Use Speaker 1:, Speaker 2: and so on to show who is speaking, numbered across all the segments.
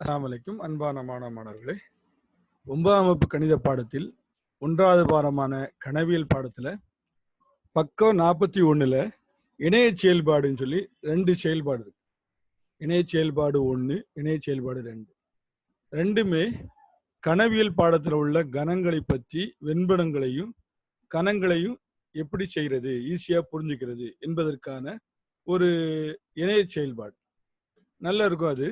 Speaker 1: அலாமலைக்கும் அன்பான மாணவ மாணவர்களே ஒன்பதாம் வகுப்பு கணித பாடத்தில் ஒன்றாவது பாடமான கனவியல் பாடத்தில் பக்கம் நாற்பத்தி ஒன்றில் இணைய செயல்பாடுன்னு சொல்லி ரெண்டு செயல்பாடு இருக்கு. இணைய செயல்பாடு ஒன்று இணைய செயல்பாடு ரெண்டு. ரெண்டுமே கனவியல் பாடத்தில் உள்ள கணங்களை பற்றி வெண்படங்களையும் கணங்களையும் எப்படி செய்கிறது ஈஸியாக புரிஞ்சுக்கிறது என்பதற்கான ஒரு இணைய செயல்பாடு. நல்லா இருக்கும் அது.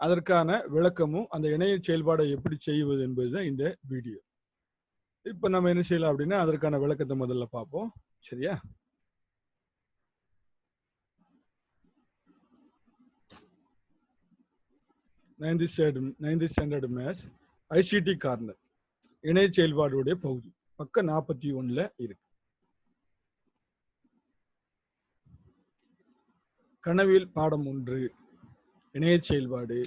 Speaker 1: அதற்கான விளக்கமும் அந்த இணைய செயல்பாடை எப்படி செய்வது என்பது தான் இந்த வீடியோ. இப்போ நம்ம என்ன செய்யலாம் அப்படின்னா அதற்கான விளக்கத்தை முதல்ல பார்ப்போம். சரியா? Ninety standard ninety standard maths ICT corner இணைய செயல்பாடுடைய பகுதி பக்கம் நாற்பத்தி ஒன்றில் இருக்கு. கனவில் பாடம் ஒன்று இணைய செயல்பாடு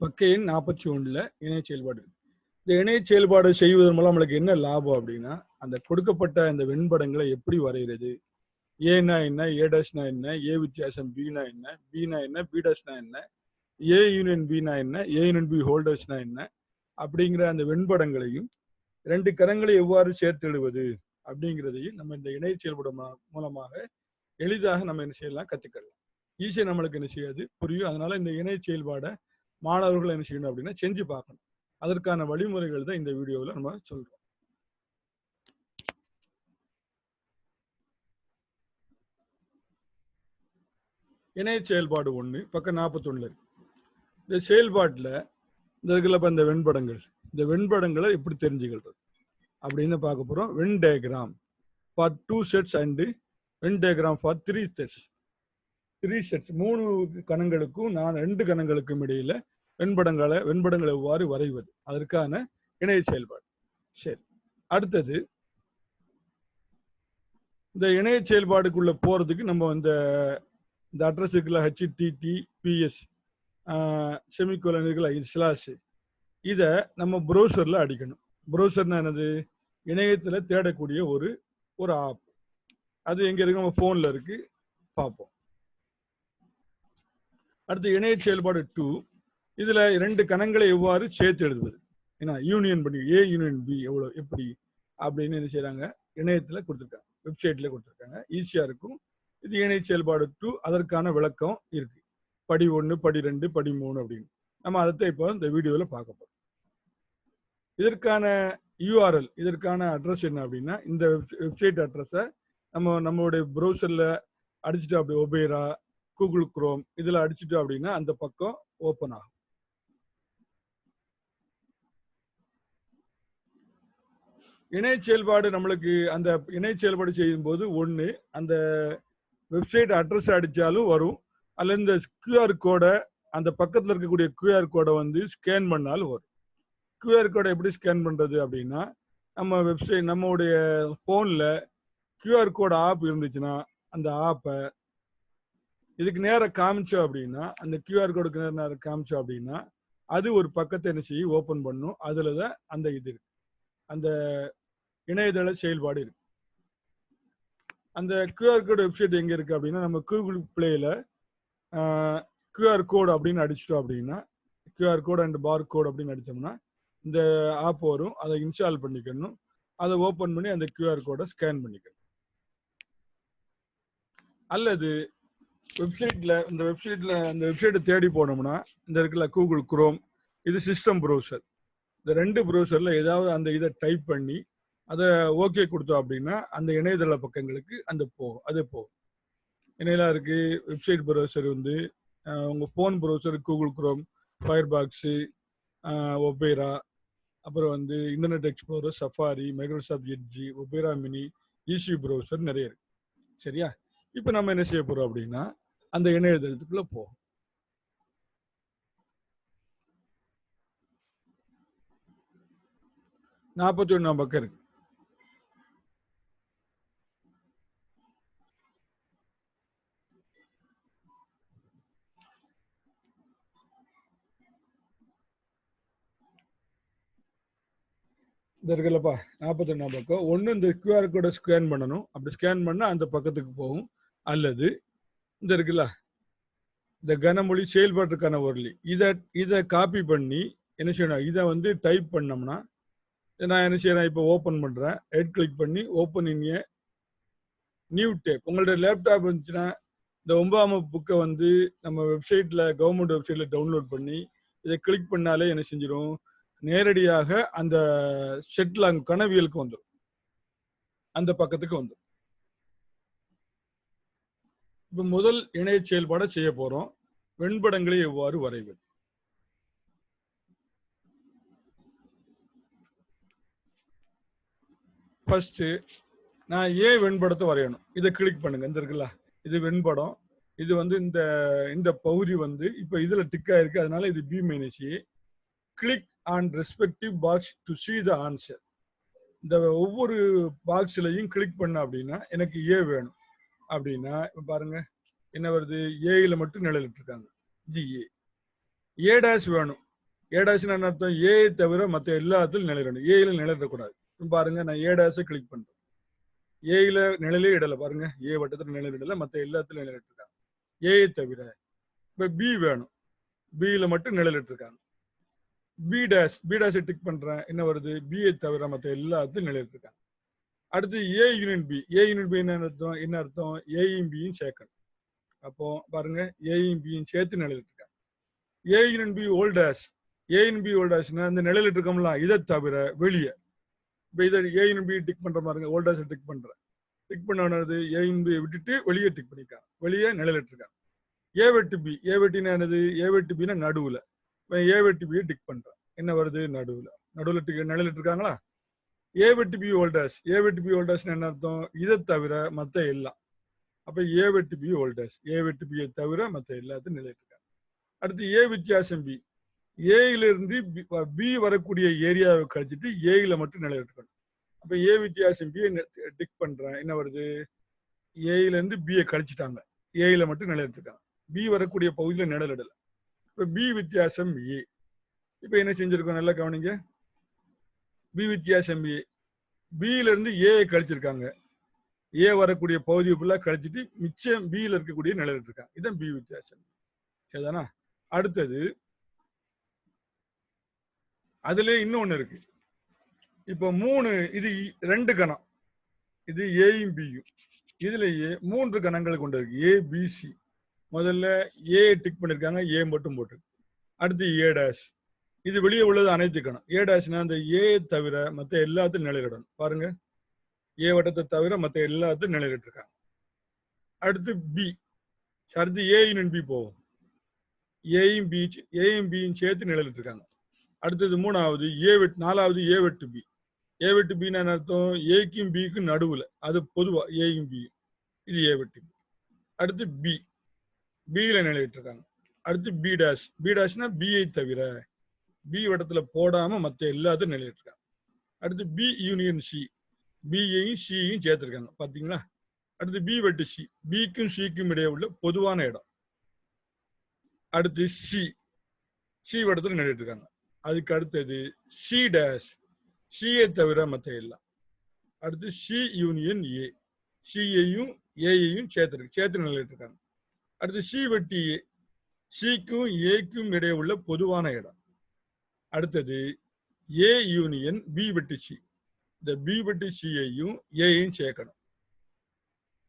Speaker 1: பக்க எண் நாற்பத்தி ஒன்றில் இணைய செயல்பாடு. இருக்கு. இந்த இணைய செயல்பாடு செய்வதன் மூலம் நம்மளுக்கு என்ன லாபம் அப்படின்னா அந்த கொடுக்கப்பட்ட அந்த வெண்படங்களை எப்படி வரைகிறது? ஏனா என்ன ஏ டேஷ்னா என்ன ஏ வித்தியாசம் பினா என்ன பினா என்ன பி டேஷ்னா என்ன ஏ யூனியன் பினா என்ன ஏ யூனியன் பி ஹோல்டர்ஸ்னா என்ன அப்படிங்கிற அந்த வெண்படங்களையும் ரெண்டு கரங்களை எவ்வாறு சேர்த்திடுவது அப்படிங்கிறதையும் நம்ம இந்த இணைய செயல்பாடு மூலமாக எளிதாக நம்ம என்ன செய்யலாம் கற்றுக்கலாம் ஈஸியாக நம்மளுக்கு என்ன செய்யாது? புரியும். அதனால இந்த இணைய செயல்பாடை மாணவர்கள் என்ன செய்யணும் அப்படின்னா செஞ்சு பார்க்கணும். அதற்கான வழிமுறைகள் தான் இந்த வீடியோவில் நம்ம சொல்றோம். இணைய செயல்பாடு ஒன்று பக்கம் நாற்பத்தொன்னு இந்த செயல்பாட்டில் இந்த இருக்குல்ல இந்த வெண்படங்கள் இந்த வெண்படங்களை எப்படி தெரிஞ்சுக்கிறது? அப்படின்னு பார்க்க போகிறோம் Venn diagram for two sets and Venn diagram for three sets three sets மூணு கணங்களுக்கும் நான் ரெண்டு கணங்களுக்கும் இடையில வெண்படங்களை வெண்படங்களை எவ்வாறு வரைவது? அதற்கான இணைய செயல்பாடு. சரி. அடுத்தது இந்த இணைய செயல்பாடுக்குள்ள போறதுக்கு நம்ம இந்த இந்த அட்ரஸ் இருக்குல்ல ஹெச்டிடி பிஎஸ் செமிகோலன் இருக்குல்ல ஸ்லாஷ் இதை நம்ம ப்ரௌசரில் அடிக்கணும். ப்ரௌசர்னா என்னது? இணையத்தில் தேடக்கூடிய ஒரு ஒரு ஆப் அது எங்கே இருக்கு? நம்ம ஃபோனில் இருக்கு. பார்ப்போம். அடுத்து இணைய செயல்பாடு டூ இதுல ரெண்டு கணங்களை எவ்வாறு சேர்த்து எழுதுவது? ஏன்னா யூனியன் பண்ணி ஏ யூனியன் பி எவ்வளோ எப்படி அப்படின்னு என்ன செய்யறாங்க இணையத்துல கொடுத்துருக்காங்க. வெப்சைட்ல கொடுத்துருக்காங்க. ஈஸியா இருக்கும். இது இணைய செயல்பாடு டூ அதற்கான விளக்கம் இருக்கு. படி ஒன்று படி ரெண்டு படி மூணு அப்படின்னு. நம்ம அதை இப்போ இந்த வீடியோவில் பார்க்க போறோம். இதற்கான யூஆர்எல் இதற்கான அட்ரஸ் என்ன அப்படின்னா இந்த வெப்சைட் அட்ரஸை நம்ம நம்மளுடைய ப்ரௌசரில் அடிச்சுட்டு அப்படி ஒபேரா கூகுள் குரோம் இதில் அடிச்சுட்டோம் அப்படின்னா அந்த பக்கம் ஓப்பன் ஆகும். இணைய செயல்பாடு நம்மளுக்கு அந்த இணைய செயல்பாடு செய்யும் போது ஒன்று அந்த வெப்சைட் அட்ரஸ் அடித்தாலும் வரும். அதில் இந்த கியூஆர் கோடை அந்த பக்கத்தில் இருக்கக்கூடிய கியூஆர் கோடை வந்து ஸ்கேன் பண்ணாலும் வரும். கியூஆர் கோடை எப்படி ஸ்கேன் பண்ணுறது அப்படின்னா நம்ம வெப்சைட் நம்மளுடைய ஃபோனில் கியூஆர் கோட் ஆப் இருந்துச்சுன்னா அந்த ஆப்பை இதுக்கு நேரம் காமிச்சோம் அப்படின்னா அந்த கியூஆர் கோடுக்கு நேரம் நேரம் காமிச்சோம் அப்படின்னா அது ஒரு பக்கத்தை என்ன செய்யும்? ஓப்பன் பண்ணும். அதில் தான் அந்த இது இருக்கு. அந்த இணையதள செயல்பாடு இருக்கு. அந்த கியூஆர் கோடு வெப்சைட் எங்கே இருக்கு அப்படின்னா நம்ம கூகுள் பிளேயில் கியூஆர் கோடு அப்படின்னு அடிச்சிட்டோம் அப்படின்னா கியூஆர் கோடு அண்ட் பார் கோடு அப்படின்னு அடிச்சோம்னா இந்த ஆப் வரும். அதை இன்ஸ்டால் பண்ணிக்கணும். அதை ஓப்பன் பண்ணி அந்த கியூஆர் கோடை ஸ்கேன் பண்ணிக்கணும். அல்லது வெப்சைட்ல இந்த வெப்சைட்ல அந்த வெப்சைட்டை தேடி போனோம்னா இந்த இருக்குல்ல கூகுள் குரோம் இது சிஸ்டம் ப்ரௌசர் இந்த ரெண்டு ப்ரௌசர்ல ஏதாவது அந்த இதை டைப் பண்ணி அதை ஓகே கொடுத்தோம் அப்படின்னா அந்த இணையதள பக்கங்களுக்கு அந்த போகும் அது போகும். இணையலாம் இருக்கு? வெப்சைட் ப்ரௌசர் வந்து உங்கள் phone browser Google Chrome Firefox Opera அப்புறம் வந்து Internet Explorer Safari Microsoft Edge Opera Mini UC browser நிறைய இருக்கு. சரியா? இப்போ நம்ம என்ன செய்ய போகிறோம் அப்படின்னா அந்த இணையதளத்துக்குள்ள போகும் நாற்பத்தி ஒன்றாம் பக்கம் இருக்கு. இந்த இருக்குல்லப்பா நாற்பத்தொன்னாம் பக்கம். ஒன்று இந்த கியூஆர் கோடை ஸ்கேன் பண்ணணும். அப்படி ஸ்கேன் பண்ணால் அந்த பக்கத்துக்கு போகும். அல்லது இந்த இருக்குல்ல? இந்த கனமொழி செயல்பாட்டுக்கான ஒர்லி இதை இதை காப்பி பண்ணி என்ன செய்யணும்? இதை வந்து டைப் பண்ணோம்னா நான் என்ன செய்யறேன்? இப்போ ஓப்பன் பண்றேன். ஹெட் கிளிக் பண்ணி open in a new tab உங்கள்ட்ட லேப்டாப் இருந்துச்சுன்னா இந்த ஒன்பதாம் புக்கை வந்து நம்ம வெப்சைட்ல கவர்மெண்ட் வெப்சைட்ல டவுன்லோட் பண்ணி இதை கிளிக் பண்ணாலே என்ன செஞ்சிடும் நேரடியாக அந்த செட்லாங் கனவியலுக்கு வந்துடும் அந்த பக்கத்துக்கு வந்துடும் இப்போ முதல் இணைய செயல்பாடை செய்ய போறோம். வெண்படங்களை எவ்வாறு வரைவது? ஃபர்ஸ்ட் நான் ஏன் வெண்படத்தை வரையணும். இதை கிளிக் பண்ணுங்க. இந்த இருக்குல்ல? இது வெண்படம். இது வந்து இந்த இந்த பகுதி வந்து இப்போ இதுல டிக் இருக்கு அதனால இது B minus A click on respective box to see the answer இந்த ஒவ்வொரு பாக்ஸ்லையும் கிளிக் பண்ண அப்படின்னா எனக்கு ஏ வேணும். அப்படின்னா இப்போ பாருங்க என்ன வருது? ஏல மட்டும் நிழலிட்டு இருக்காங்க ஜி ஏ ஏ டேஷ் வேணும் ஏ டேஷ்னு என்ன அர்த்தம்? ஏ தவிர மற்ற எல்லாத்துலையும் நிழலிடணும். ஏயில நிழலிடக்கூடாது. பாருங்க நான் ஏ டேஷை கிளிக் பண்றேன். ஏயில நிழலே இடலை. பாருங்க ஏ வட்டத்தில் நிழலிடலை. மற்ற எல்லாத்துலையும் நிழலிட்டு இருக்காங்க ஏ தவிர இப்போ பி வேணும். பியில மட்டும் நிழலிட்டு இருக்காங்க பி டேஷ் பி டேஷை டிக் பண்றேன். என்ன வருது? பியை தவிர மற்ற எல்லாத்துலையும் நிழலிட்டு இருக்காங்க அடுத்து A union B A union B என்ன அர்த்தம்? என்ன அர்த்தம்? ஏயும் பியும் சேர்க்கணும். அப்போ பாருங்க ஏயும் பியும் சேர்த்து நிழலிட்டு இருக்காங்க A union B whole dash A union B ஓல்டாஸ்னா இந்த நிழலிட்டு இருக்கோம்ல இதை தவிர வெளியே. இப்போ இதை ஏ யூனிட் பி டிக் பண்ற பாருங்க ஓல்டாஸ் டிக் பண்றேன் டிக் பண்ணது ஏ யூனிட் பியை விட்டுட்டு வெளியே டிக் பண்ணிருக்காங்க வெளியே நிழலிட்டு இருக்காங்க ஏ வெட்டு பி ஏ வெட்டினா என்னது? ஏ வெட்டு பின்னா நடுவுல. இப்போ ஏ வெட்டு பியை டிக் பண்றேன். என்ன வருது? நடுவுல. நடுவுல டிக் நிழலிட்டு இருக்காங்களா ஏ வெட்டு பி ஓல்டர்ஸ் ஏ வெட்டு பி ஓல்டர்ஸ் என்ன அர்த்தம்? இதை தவிர மற்ற எல்லாம் அப்போ ஏ வெட்டு பி ஓல்டர்ஸ் ஏ வெட்டு பியை தவிர மற்ற எல்லாத்தையும் நிலையிட்டிருக்காங்க அடுத்து ஏ வித்தியாசம் பி ஏயிலிருந்து பி வரக்கூடிய ஏரியாவை கழிச்சிட்டு ஏயில மட்டும் நிலையிட்டுக்கணும் அப்போ ஏ வித்தியாசம் பி டிக் பண்ணுறேன் என்ன வருது? ஏயிலேருந்து பியை கழிச்சிட்டாங்க. ஏயில மட்டும் நிலையிட்டுருக்காங்க பி வரக்கூடிய பகுதியில் நிழலிடலை இப்போ பி வித்தியாசம் ஏ இப்போ என்ன செஞ்சுருக்கோம்? நல்லா கவனிங்க. பி வித்தியாசம் எம்பிஏ பியிலிருந்து ஏ கழிச்சிருக்காங்க. ஏ வரக்கூடிய பகுதி ஃபுல்லாக கழிச்சிட்டு மிச்சம் பியில் இருக்கக்கூடிய நிலையிட்டு இருக்காங்க. இதான் பி வித்தியாசம். சரிதானா? அடுத்தது அதுல இன்னொன்று இருக்கு. இப்போ மூணு இது ரெண்டு கணம். இது ஏயும் பியும் இதுலயே மூன்று கணங்கள் கொண்டு இருக்கு. ஏ பிசி முதல்ல ஏ டிக் பண்ணிருக்காங்க. ஏ மட்டும் போட்டு அடுத்து ஏ டேஷ் இது வெளியே உள்ளது அனைத்து கணம் ஏ டேஷ்னா அந்த ஏ தவிர மற்ற எல்லாத்தையும் நிலையிடணும். பாருங்க. ஏ வட்டத்தை தவிர மற்ற எல்லாத்தையும் நிலையிட்டு இருக்காங்க அடுத்து பி அடுத்து ஏ யூனியன் பி போவோம். ஏயும் பி ஏயும் பியும் சேர்த்து நிழலிட்டு இருக்காங்க அடுத்தது மூணாவது ஏ வெட் நாலாவது ஏ வெட்டு பி ஏ வெட்டு பின்னு என்ன அர்த்தம்? ஏக்கும் பிக்கும் நடுவில். அது பொதுவாக ஏயும் பியும் இது ஏ வெட்டு பி அடுத்து பி பியில் நிலையிட்டு இருக்காங்க அடுத்து பி டேஷ் பி டேஷ்னா பியை தவிர பி இடத்துல போடாம மற்ற எல்லாத்தையும் நிலையிட்டு இருக்காங்க அடுத்து பி யூனியன் சி பியையும் சியையும் சேர்த்துருக்காங்க. பார்த்தீங்களா அடுத்து பி வெட்டு சி பிக்கும் சிக்கும் இடையே உள்ள பொதுவான இடம். அடுத்து சி சி இடத்துல நிலையிட்டு இருக்காங்க அதுக்கு அடுத்தது சி டேஷ் சியை தவிர மற்ற எல்லாம். அடுத்து சி யூனியன் ஏ சியையும் ஏயையும் சேர்த்துருக்கு. சேர்த்து நிலையிட்டு இருக்காங்க அடுத்து சி வெட்டி ஏ சிக்கும் ஏக்கும் இடையே உள்ள பொதுவான இடம். அடுத்தது ஏ யூனியன் பி வெட்டு சி இந்த பி வெட்டு சியையும் ஏயையும் சேர்க்கணும்.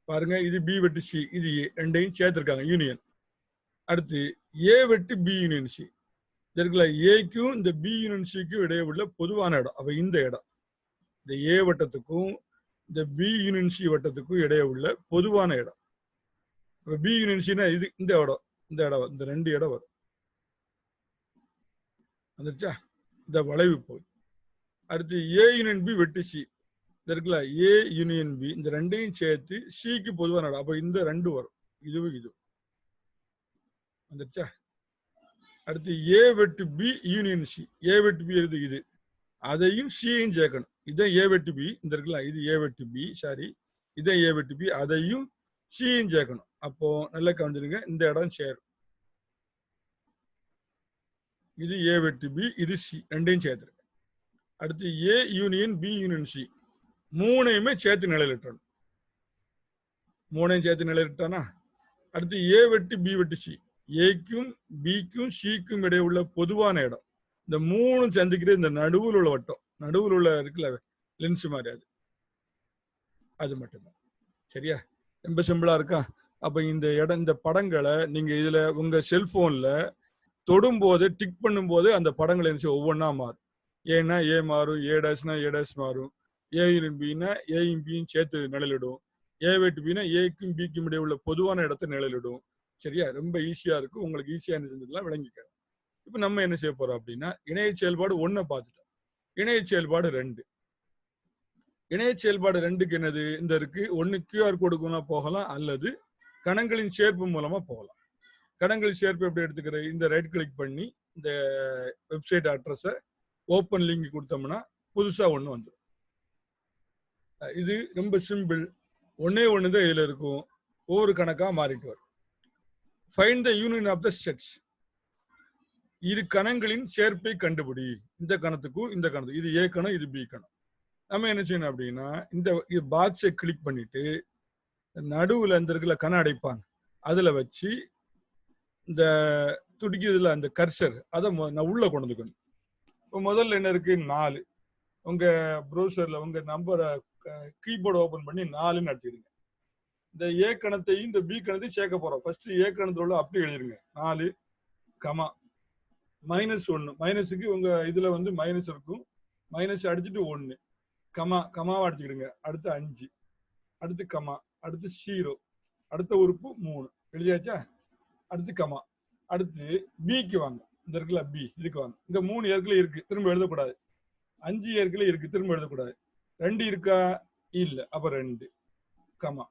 Speaker 1: பாருங்க இது பி வெட்டு சி இது ஏ ரெண்டையும் சேர்த்துருக்காங்க யூனியன் அடுத்து ஏ வெட்டு பி யூனியன் சி இருக்குல்ல ஏக்கும் இந்த பி யூனியன் சிக்கும் இடையே உள்ள பொதுவான இடம் அப்ப இந்த இடம். இந்த ஏ வட்டத்துக்கும் இந்த பி யூனியன் சி வட்டத்துக்கும் இடையே உள்ள பொதுவான இடம். இப்போ பி யூனியன் சின்னா இது இந்த இடம் இந்த இடம் இந்த ரெண்டு இடம் வரும். வந்துருச்சா? இந்த வளைவு போய். அடுத்து ஏ யூனியன் பி வெட்டு சி இந்த இருக்குல்ல ஏ யூனியன் பி இந்த ரெண்டையும் சேர்த்து சிக்கு பொதுவாக நடும் அப்போ இந்த ரெண்டு வரும். இதுவும் இது வந்துருச்சா? அடுத்து ஏ வெட்டு பி யூனியன் சி ஏ வெட்டு பி எழுது இது? அதையும் சியையும் சேர்க்கணும். இதான் ஏ வெட்டு பி இந்த இருக்குல்ல இது ஏ வெட்டு பி சாரி இதான் ஏ வெட்டு பி அதையும் சியும் சேர்க்கணும். அப்போ நல்லா கவனிச்சிருங்க. இந்த இடம் சேரும். இது ஏ வெட்டு பி இது சி ரெண்டையும் சேர்த்துருங்க. அடுத்து A union B union C மூணையுமே சேர்த்து நிலையிட்டணும் மூணையும் சேர்த்து நிலையிட்டானா அடுத்து ஏ வெட்டு பி வெட்டு சி ஏக்கும் பிக்கும் சிக்கும் இடையே உள்ள பொதுவான இடம். இந்த மூணு சந்திக்கிற இந்த நடுவில் உள்ள வட்டம். நடுவில் உள்ள இருக்குல்ல லென்ஸ் மாதிரி அது. அது மட்டும்தான். சரியா? ரொம்ப சிம்பிளா இருக்கா? அப்ப இந்த இடம் இந்த படங்களை நீங்க இதுல உங்க செல்போன்ல தொடும்போது டிக் பண்ணும்போது அந்த படங்கள் இருந்துச்சு ஒவ்வொன்றா மாறும். ஏன்னா ஏ மாறும் ஏ டேஸ்னா ஏ டேஸ் மாறும். ஏயின் பின்னா ஏயும் பியும் சேர்த்து நிழலிடும். ஏ வெட்டு பின்னா ஏக்கும் பிக்கும் இடையே உள்ள பொதுவான இடத்த நிழலிடும். சரியா? ரொம்ப ஈஸியா இருக்கும். உங்களுக்கு ஈஸியா இருந்ததுலாம் செஞ்சதுலாம் விளங்கிக்க இப்போ நம்ம என்ன செய்ய போறோம் அப்படின்னா இணைய செயல்பாடு ஒன்றை பார்த்துட்டோம். இணைய செயல்பாடு ரெண்டு. இணைய செயல்பாடு ரெண்டுக்கு என்னது? இந்த இருக்கு. ஒன்னு கியூஆர் கோடுக்குனா போகலாம் அல்லது கணங்களின் சேர்ப்பு மூலமா போகலாம். கணங்களின் சேர்ப்பு எப்படி எடுத்துக்கிற இந்த ரைட் கிளிக் பண்ணி இந்த வெப்சைட் அட்ரஸை ஓப்பன் லிங்க் கொடுத்தோம்னா புதுசாக ஒன்று வந்துடும் இது ரொம்ப சிம்பிள் ஒன்றே ஒன்று தான் இதில் இருக்கும். ஒவ்வொரு கணக்காக மாறிட்டு வரும். Find the union of the sets இரு கணங்களின் சேர்ப்பை கண்டுபிடி. இந்த கணத்துக்கும் இந்த கணத்துக்கும் இது ஏ கணம் இது பி கணம். நம்ம என்ன செய்யணும் அப்படின்னா இந்த பாக்ஸை கிளிக் பண்ணிட்டு நடுவில் இந்த இருக்குல்ல கணம் அடைப்பாங்க. அதில் வச்சு இந்த துடிக்கிறதுல அந்த கர்சர் அதை மொ- நான் உள்ள கொண்டு வந்துக்கணும் இப்போ முதல்ல என்ன இருக்கு? நாலு. உங்க ப்ரௌசர்ல உங்க நம்பரை கீபோர்டு ஓபன் பண்ணி நாலுன்னு அடிச்சிடுங்க. இந்த ஏ கணத்தையும் இந்த பி கணத்தையும் சேர்க்க போறோம். ஃபர்ஸ்ட் ஏ கணத்துல உள்ள அப்படி எழுதிருங்க. நாலு கமா. மைனஸ் ஒன்று மைனஸுக்கு உங்க இதுல வந்து மைனஸ் இருக்கும். மைனஸ் அடிச்சுட்டு ஒன்று கமா கமாவை அடிச்சுக்கிடுங்க அடுத்து அஞ்சு. அடுத்து கமா. அடுத்து ஜீரோ அடுத்த உறுப்பு மூணு. எழுதியாச்சா? அடுத்து கமா. அடுத்து பிக்கு வாங்க. இந்த இருக்குல்ல பி இதுக்கு வாங்க. இங்க மூணு ஏற்கனவே இருக்கு திரும்ப எழுதக்கூடாது. அஞ்சு ஏற்கனவே இருக்கு திரும்ப எழுதக்கூடாது. ரெண்டு இருக்கா? இல்ல. அப்ப ரெண்டு. கமா.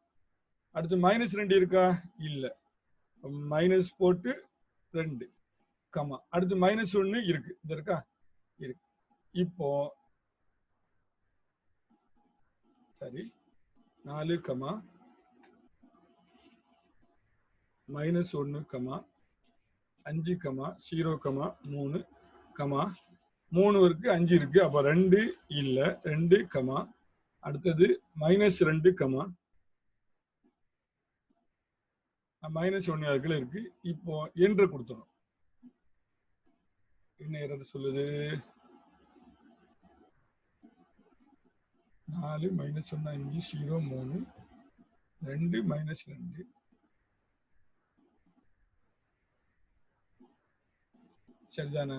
Speaker 1: அடுத்து மைனஸ் ரெண்டு இருக்கா? இல்ல. மைனஸ் போட்டு ரெண்டு. கமா. அடுத்து மைனஸ் ஒன்னு இருக்கு. இந்த இருக்கா? இருக்கு. இப்போ சரி. நாலு கமா. மைனஸ் ஒன்று கமா அஞ்சு கமா ஜீரோ கமா மூணு கமா மூணு இருக்கு அஞ்சு இருக்கு. அப்ப ரெண்டு இல்ல ரெண்டு கமா அடுத்தது மைனஸ் ரெண்டு கமா மைனஸ் ஒன்று அதுக்குள்ள இருக்கு. இப்போ என்று கொடுத்துரும் என்ன error சொல்லுது? நாலு மைனஸ் ஒன்று அஞ்சு ஜீரோ மூணு ரெண்டு மைனஸ் ரெண்டு. சரிதானே?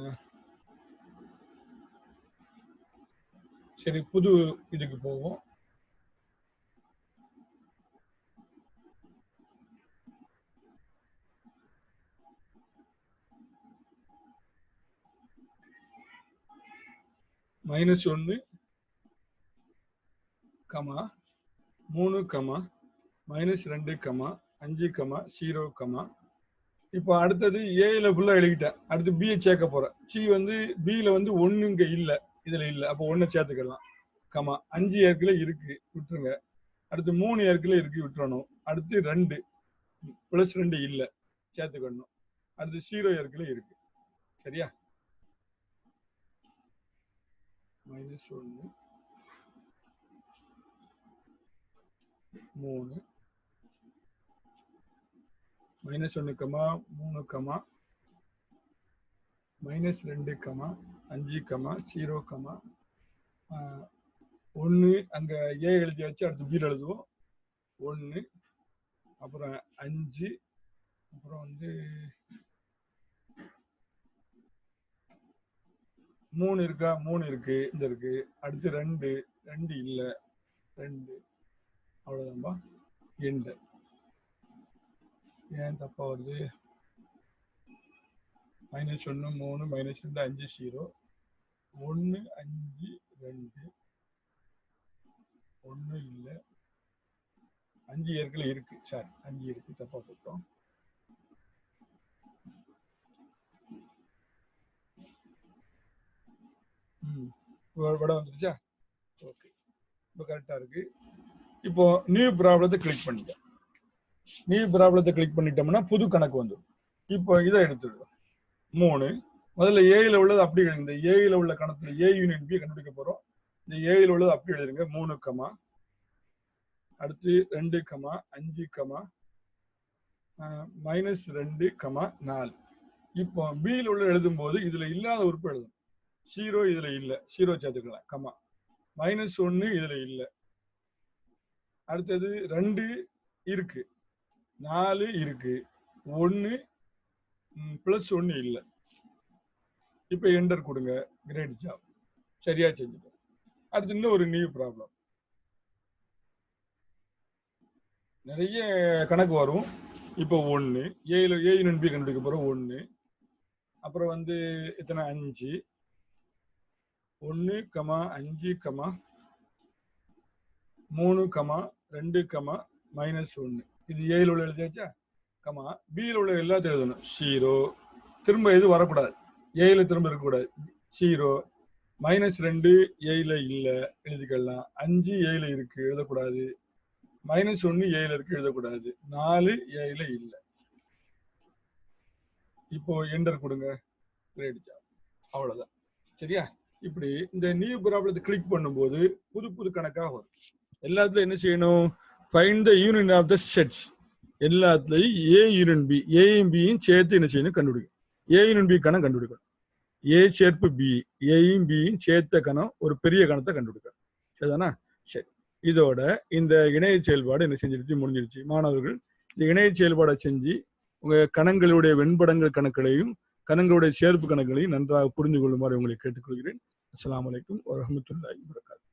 Speaker 1: சரி புது இதுக்கு போவோம். மைனஸ் ஒன்று கமா மூணு கமா மைனஸ் ரெண்டு கமா அஞ்சு கமா ஜீரோ கமா இப்போ அடுத்தது ஏல ஃபுல்லாக எழுதிட்டேன். அடுத்து பியை சேர்க்க போகிறேன் சி வந்து பியில் வந்து ஒன்று இங்கே இல்லை. இதில் இல்லை. அப்போ ஒன்றை சேர்த்துக்கலாம். கமா அஞ்சு ஏற்கில் இருக்கு. விட்டுருங்க. அடுத்து மூணு ஏற்கில் இருக்கு. விட்டுறணும். அடுத்து ரெண்டு. ப்ளஸ் ரெண்டு இல்லை. சேர்த்துக்கணும். அடுத்து ஜீரோ ஏற்கில் இருக்கு. சரியா? மைனஸ் ஒன்று மூணு. மைனஸ் ஒன்று கமா மூணு கமா மைனஸ் ரெண்டு கமா அஞ்சு கமா ஜீரோ கமா ஒன்று அங்கே ஏ எழுதி வச்சு அடுத்து பீர் எழுதுவோம். ஒன்று அப்புறம் அஞ்சு அப்புறம் வந்து மூணு இருக்கா? மூணு இருக்கு இந்த இருக்கு. அடுத்து ரெண்டு ரெண்டு இல்லை ரெண்டு. அவ்வளோதான்பா எண்டு ஏன் தப்பா வருது. மைனஸ் ஒன்று மூணு மைனஸ் ரெண்டு அஞ்சு ஜீரோ ஒன்று அஞ்சு ரெண்டு. ஒன்று இல்லை. அஞ்சு ஏற்கனவே இருக்கு. சாரி அஞ்சு இருக்கு. தப்பா போட்டோம். ம் விட வந்துருச்சா? ஓகே இப்போ கரெக்டாக இருக்கு. இப்போ நியூ ப்ராப்ளத்தை கிளிக் பண்ணிக்க நியூ ப்ராப்ளத்தை கிளிக் பண்ணிட்டோம்னா புது கணக்கு வந்துடும் இப்போ இதை எடுத்துடுவோம் மூணு. முதல்ல ஏயில் உள்ளது அப்படி எழுதுங்க. இந்த ஏயில் உள்ள கணத்துல ஏ யூனியன் பி கண்டுபிடிக்க போறோம். இந்த ஏயில் உள்ளது அப்படி எழுதுங்க. மூணு கமா அடுத்து ரெண்டு கமா அஞ்சு கமா மைனஸ் ரெண்டு கமா நாலு. இப்போ பியில் உள்ள எழுதும் போது இதுல இல்லாத உறுப்பு எழுதணும் ஜீரோ இதுல இல்ல. ஜீரோ சேர்த்துக்கலாம். கமா மைனஸ் ஒன்னு இதுல இல்ல. அடுத்தது ரெண்டு இருக்கு. நாலு இருக்கு. ஒன்று ப்ளஸ் ஒன்று இல்லை. இப்போ என்டர் கொடுங்க. கிரேட் ஜாப் சரியா செஞ்சுட்டோம். அடுத்து இன்னும் ஒரு நியூ ப்ராப்ளம் நிறைய கணக்கு வரும். இப்போ ஒன்று ஏயில் ஏ யூனியன் பி கண்டுபிடிக்க போகிறோம் ஒன்று அப்புறம் வந்து எத்தனை? அஞ்சு. ஒன்று கமா அஞ்சு கமா மூணு கமா ரெண்டு கமா மைனஸ் ஒன்று இது ஏயில் உள்ள எழுதியாச்சா? கமா பியில் உள்ள எல்லாத்தையும் எழுதணும். ஷீரோ திரும்ப எதுவும் வரக்கூடாது. ஏயில திரும்ப இருக்கக்கூடாது. ஷீரோ மைனஸ் ரெண்டு ஏயில இல்லை எழுதிக்கலாம். அஞ்சு ஏயில இருக்கு எழுதக்கூடாது. மைனஸ் ஒன்று ஏயில இருக்கு எழுதக்கூடாது. நாலு ஏயில இல்லை. இப்போ என்டர் கொடுங்க. அவ்வளோதான் சரியா? இப்படி இந்த நியூ ப்ராப்ளத்தை கிளிக் பண்ணும்போது புது புது கணக்காக வரும். எல்லாத்துலயும் என்ன செய்யணும்? Find the union of the sets எல்லாத்துலயும் ஏ யூனிட் பி ஏயும் பியும் சேர்த்து என்ன செய்யணும்? கண்டுபிடிக்கும் ஏ யூனிட் பி கணம் கண்டுபிடிக்கணும். ஏ சேர்ப்பு பி ஏயும் பியும் சேர்த்த கணம் ஒரு பெரிய கணத்தை கண்டுபிடிக்கணும். சரிதானா? சரி. இதோட இந்த இணைய செயல்பாடு என்ன செஞ்சிருச்சு? முடிஞ்சிருச்சு. மாணவர்கள் இந்த இணைய செயல்பாடை செஞ்சு உங்க கணங்களுடைய வெண்படங்கள் கணக்குகளையும் கணங்களுடைய சேர்ப்பு கணக்குகளையும் நன்றாக புரிந்து கொள்ளுமாறு உங்களை கேட்டுக்கொள்கிறேன். அஸ்லாம் வலைக்கம் வரஹ்மத்துல்லாஹி வபரகாத்துஹு